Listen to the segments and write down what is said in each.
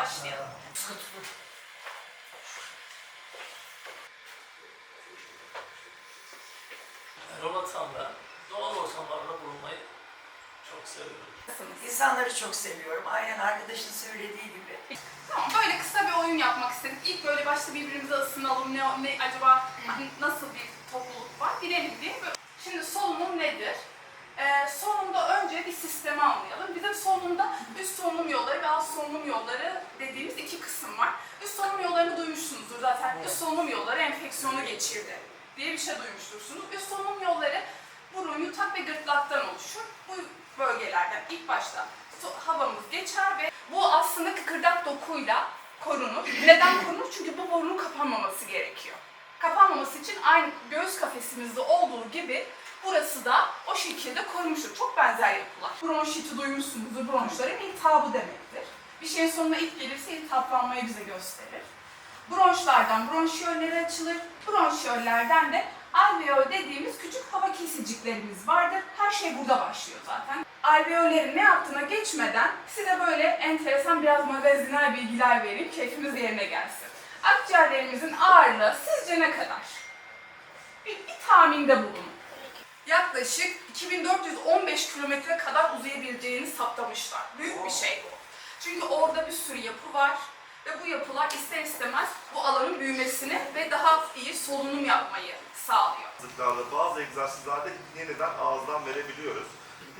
başlayalım. Robotan da doğal ortamlarda bulunmayı çok seviyorum. İnsanları çok seviyorum. Aynen arkadaşın söylediği gibi. Tamam böyle kısa bir oyun yapmak istedik. İlk böyle başta birbirimize ısınalım. Ne, ne acaba nasıl bir topluluk var bilelim diye. Şimdi solunum nedir? Ee, solunumda önce bir sistemi anlayalım. Bizim solunumda üst solunum yolları ve alt solunum yolları dediğimiz iki kısım var. Üst solunum yollarını duymuşsunuzdur zaten. Üst solunum yolları enfeksiyonu geçirdi diye bir şey duymuştursunuz. Üst solunum yolları burun, yutak ve gırtlaktan oluşur. Bu bölgelerden ilk başta havamız geçer ve bu aslında kıkırdak dokuyla korunur. Neden korunur? Çünkü bu borunun kapanmaması gerekiyor. Kapanmaması için aynı göğüs kafesimizde olduğu gibi burası da o şekilde korunmuştur. Çok benzer yapılar. Bronşiti duymuşsunuzdur. Bronşların iltihabı demektir. Bir şeyin sonuna ilk gelirse iltihaplanmayı bize gösterir. Bronşlardan bronşiyolleri açılır. Bronşiyollerden de alveol dediğimiz küçük hava kesiciklerimiz vardır. Her şey burada başlıyor zaten. Alveollerin ne yaptığına geçmeden size böyle enteresan biraz magazinel bilgiler vereyim. Keyfimiz yerine gelsin. Akciğerlerimizin ağırlığı sizce ne kadar? Bir, bir tahminde bulunun. Yaklaşık 2415 kilometre kadar uzayabileceğini saptamışlar. Büyük bir şey bu. Çünkü orada bir sürü yapı var ve bu yapılar ister istemez bu alanın büyümesini ve daha iyi solunum yapmayı sağlıyor. Sıklarla bazı egzersizlerde yeniden ağızdan verebiliyoruz.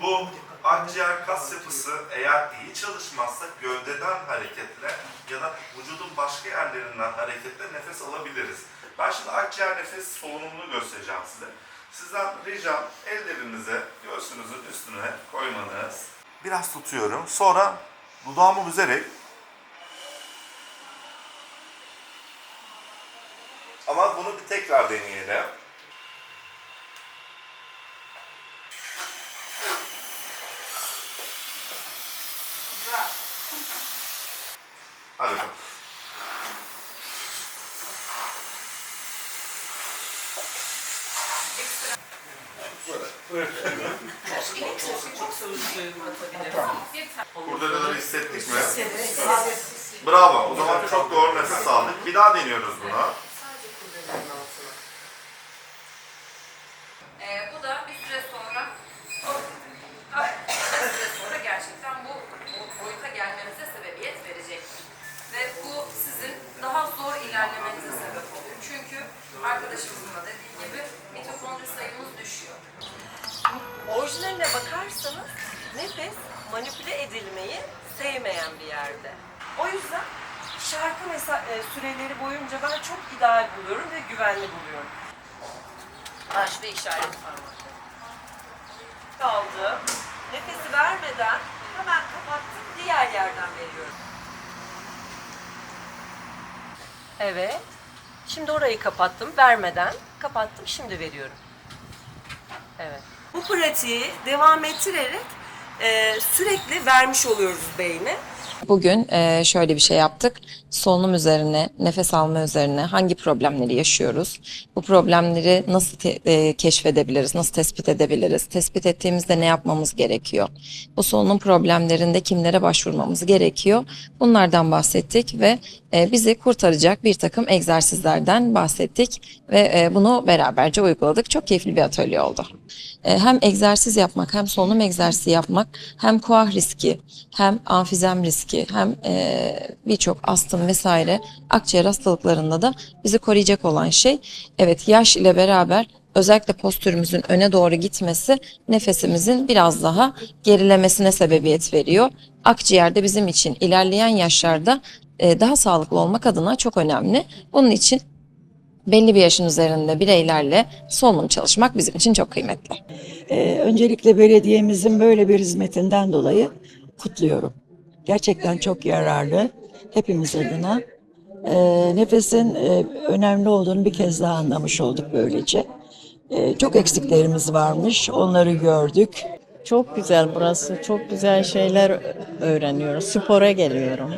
Bu akciğer kas yapısı eğer iyi çalışmazsa gövdeden hareketle ya da vücudun başka yerlerinden hareketle nefes alabiliriz. Ben şimdi akciğer nefes solunumunu göstereceğim size. Sizden ricam ellerinizi göğsünüzün üstüne koymanız. Biraz tutuyorum. Sonra dudağımı büzerek ama bunu bir tekrar deneyelim. Güzel. Burada neler hissettik mi? Bravo. O zaman çok doğru nefes aldık. Bir daha deniyoruz bunu. Ee, bu da bir süre sonra o, bir süre sonra gerçekten bu, bu boyuta gelmemize sebebiyet verecektir. Ve bu sizin daha zor ilerlemenize oluyor. Çünkü arkadaşımızın da dediği gibi mitokondri sayımız düşüyor. Orijinaline bakarsanız nefes manipüle edilmeyi sevmeyen bir yerde. O yüzden şarkı mesa- e, süreleri boyunca ben çok ideal buluyorum ve güvenli buluyorum. Baş ve işaret parmakları. Kaldı. Nefesi vermeden hemen kapattım. Diğer yerden veriyorum. Evet. Şimdi orayı kapattım. Vermeden kapattım. Şimdi veriyorum. Evet. Bu pratiği devam ettirerek e, sürekli vermiş oluyoruz beyne. Bugün eee, şöyle bir şey yaptık. Solunum üzerine, nefes alma üzerine hangi problemleri yaşıyoruz? Bu problemleri nasıl eee, keşfedebiliriz, nasıl tespit edebiliriz? Tespit ettiğimizde ne yapmamız gerekiyor? Bu solunum problemlerinde kimlere başvurmamız gerekiyor? Bunlardan bahsettik ve eee, bizi kurtaracak bir takım egzersizlerden bahsettik ve bunu beraberce uyguladık. Çok keyifli bir atölye oldu. E, hem egzersiz yapmak hem solunum egzersizi yapmak hem koah riski hem amfizem riski hem e, birçok astım vesaire akciğer hastalıklarında da bizi koruyacak olan şey evet yaş ile beraber özellikle postürümüzün öne doğru gitmesi nefesimizin biraz daha gerilemesine sebebiyet veriyor. Akciğer de bizim için ilerleyen yaşlarda e, daha sağlıklı olmak adına çok önemli. Bunun için belli bir yaşın üzerinde bireylerle solunum çalışmak bizim için çok kıymetli. Ee, öncelikle belediyemizin böyle bir hizmetinden dolayı kutluyorum. Gerçekten çok yararlı hepimiz adına. Ee, nefesin e, önemli olduğunu bir kez daha anlamış olduk böylece. Ee, çok eksiklerimiz varmış, onları gördük. Çok güzel burası. Çok güzel şeyler öğreniyoruz. Spora geliyorum.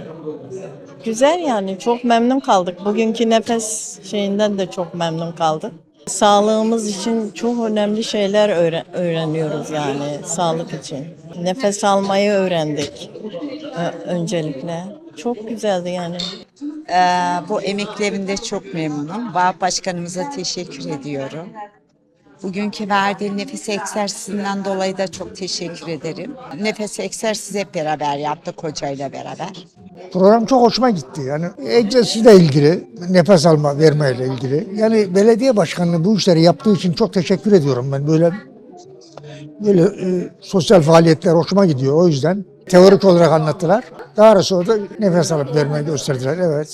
Güzel yani çok memnun kaldık. Bugünkü nefes şeyinden de çok memnun kaldık. Sağlığımız için çok önemli şeyler öğre- öğreniyoruz yani sağlık için. Nefes almayı öğrendik öncelikle. Çok güzeldi yani. Ee, bu emekli evinde çok memnunum. Vahap Başkanımıza teşekkür ediyorum. Bugünkü verdiği nefes egzersizinden dolayı da çok teşekkür ederim. Nefes egzersizi hep beraber yaptık hocayla beraber. Program çok hoşuma gitti. Yani egzersizle ilgili, nefes alma, vermeyle ilgili. Yani belediye başkanlığı bu işleri yaptığı için çok teşekkür ediyorum ben. Böyle böyle e, sosyal faaliyetler hoşuma gidiyor. O yüzden teorik olarak anlattılar. Daha sonra da nefes alıp vermeyi gösterdiler. Evet.